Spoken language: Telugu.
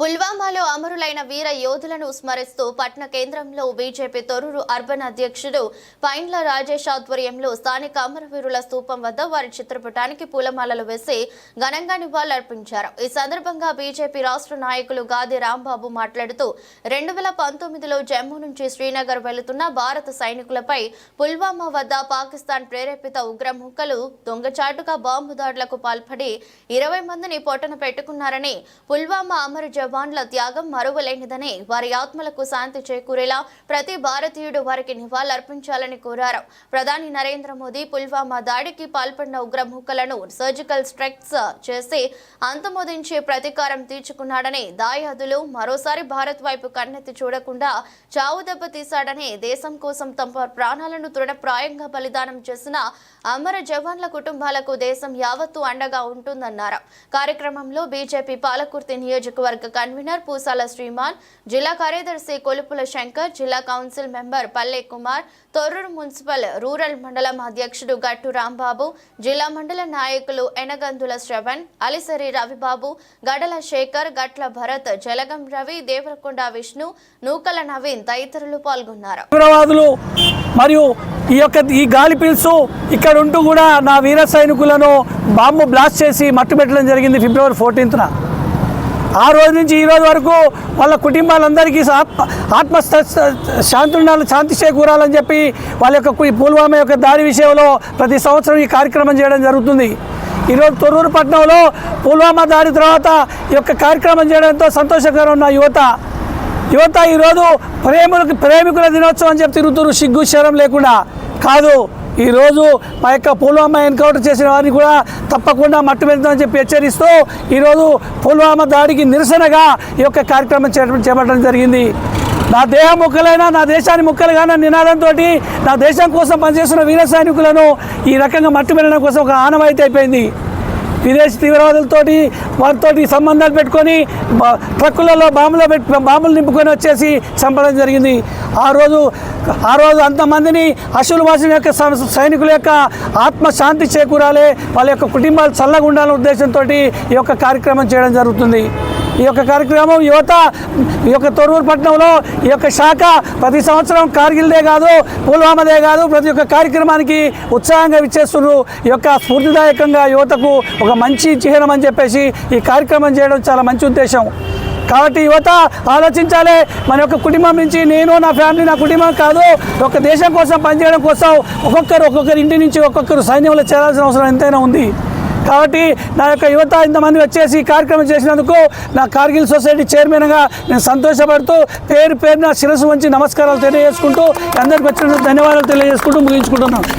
పుల్వామాలో అమరులైన వీర యోధులను స్మరిస్తూ పట్న కేంద్రంలో బీజేపీ తొరూరు అర్బన్ అధ్యక్షుడు పైండ్ల రాజేష్ ఆధ్వర్యంలో స్థానిక అమరవీరుల స్థూపం వద్ద వారి చిత్రపటానికి పూలమాలలు వేసి ఘనంగా నివాళులర్పించారు. ఈ సందర్భంగా బీజేపీ రాష్ట్ర నాయకులు గాది రాంబాబు మాట్లాడుతూ రెండు వేల పంతొమ్మిదిలో జమ్మూ నుంచి శ్రీనగర్ వెళుతున్న భారత సైనికులపై పుల్వామా వద్ద పాకిస్తాన్ ప్రేరేపిత ఉగ్రముక్కలు దొంగచాటుగా బాంబు దాడులకు పాల్పడి ఇరవై మందిని పొట్టన పెట్టుకున్నారని పుల్వామా అమరు జవాన్ల త్యాగం మరువలేనిదని వారి ఆత్మలకు శాంతి చేకూరేలా ప్రతి భారతీయుడు వారికి నివాళులర్పించాలని కోరారు. ప్రధాని నరేంద్ర మోదీ పుల్వామా దాడికి పాల్పడిన ఉగ్రముక్కలను సర్జికల్ స్ట్రైక్స్ చేసి అంతమొదించి ప్రతీకారం తీర్చుకున్నాడని దాయాదులు మరోసారి భారత్ వైపు కన్నెత్తి చూడకుండా చావు దెబ్బ తీశాడని దేశం కోసం తమ ప్రాణాలను తృణప్రాయంగా బలిదానం చేసిన అమర జవాన్ల కుటుంబాలకు దేశం యావత్తు అండగా ఉంటుందన్నారు. కార్యక్రమంలో బీజేపీ పాలకుర్తి నియోజకవర్గ కన్వీనర్ పూసాల శ్రీమాన్ జిల్లా కార్యదర్శి కొలుపుల శంకర్ జిల్లా కౌన్సిల్ మెంబర్ పల్లె కుమార్ తొర్రూరు మున్సిపల్ రూరల్ మండలం అధ్యక్షుడు గట్టు రాంబాబు జిల్లా మండల నాయకులు ఎనగందుల శ్రవణ్ అలిసరి రవిబాబు గడల శేఖర్ గట్ల భరత్ జలగం రవి దేవరకొండ విష్ణు నూకల నవీన్ తదితరులు పాల్గొన్నారు. మరియు ఈ యొక్క ఈ గాలి పీల్సు ఇక్కడ ఉంటూ కూడా నా వీర సైనికులను బాంబు బ్లాస్ట్ చేసి మట్టుబెట్టడం జరిగింది ఫిబ్రవరి ఫోర్టీన్త్న. ఆ రోజు నుంచి ఈ రోజు వరకు వాళ్ళ కుటుంబాలందరికీ ఆత్మ ఆత్మ శాంతి ఉండాలి శాంతి చేకూరాలని చెప్పి వాళ్ళ యొక్క పుల్వామా యొక్క దాడి విషయంలో ప్రతి సంవత్సరం ఈ కార్యక్రమం చేయడం జరుగుతుంది. ఈరోజు తొర్రూరు పట్టణంలో పుల్వామా దాడి తర్వాత ఈ యొక్క కార్యక్రమం చేయడంతో సంతోషకరం ఉన్న యువత. యువత ఈరోజు ప్రేములకు ప్రేమికుల దినోత్సవం అని చెప్పి తిరుగుతున్నారు సిగ్గు శరం లేకుండా. కాదు ఈరోజు మా యొక్క పుల్వామా ఎన్కౌంటర్ చేసిన వారిని కూడా తప్పకుండా మట్టు పెడతామని చెప్పి హెచ్చరిస్తూ ఈరోజు పుల్వామా దాడికి నిరసనగా ఈ యొక్క కార్యక్రమం చేపట్టడం జరిగింది. నా దేహం ముక్కలైనా నా దేశాన్ని ముక్కలుగానే నినాదంతో నా దేశం కోసం పనిచేస్తున్న వీర సైనికులను ఈ రకంగా మట్టి పెట్టడం కోసం ఒక ఆనవాయితీ అయిపోయింది. విదేశీ తీవ్రవాదులతోటి వారితోటి సంబంధాలు పెట్టుకొని ట్రక్కులలో బాంబులు పెట్టి బాంబులు నింపుకొని వచ్చేసి చంపడం జరిగింది. ఆ రోజు ఆ రోజు అంతమందిని అశులు వాసిన యొక్క సైనికుల యొక్క ఆత్మశాంతి చేకూరాలి వాళ్ళ యొక్క కుటుంబాలు చల్లగా ఉండాలనే ఉద్దేశంతో ఈ యొక్క కార్యక్రమం చేయడం జరుగుతుంది. ఈ యొక్క కార్యక్రమం యువత ఈ యొక్క తొర్రూరు పట్టణంలో ఈ యొక్క శాఖ ప్రతి సంవత్సరం కార్గిల్దే కాదు పుల్వామాదే కాదు ప్రతి ఒక్క కార్యక్రమానికి ఉత్సాహంగా ఇచ్చేస్తున్నారు ఈ యొక్క స్ఫూర్తిదాయకంగా యువతకు ఒక మంచి చిహ్నం అని చెప్పేసి ఈ కార్యక్రమం చేయడం చాలా మంచి ఉద్దేశం. కాబట్టి యువత ఆలోచించాలి. మన యొక్క కుటుంబం నుంచి నేను నా ఫ్యామిలీ నా కుటుంబం కాదు ఒక దేశం కోసం పనిచేయడం కోసం ఒక్కొక్కరు ఒక్కొక్కరి ఇంటి నుంచి ఒక్కొక్కరు సైన్యంలో చేరాల్సిన అవసరం ఎంతైనా ఉంది. కాబట్టి నా యొక్క యువత ఇంతమంది వచ్చేసి ఈ కార్యక్రమం చేసినందుకు నా కార్గిల్ సొసైటీ చైర్మన్గా నేను సంతోషపడుతూ పేరు పేరున శిరస్సు వంచి నమస్కారాలు తెలియజేసుకుంటూ అందరికి వచ్చిన ధన్యవాదాలు తెలియజేసుకుంటూ ముగించుకుంటున్నాను.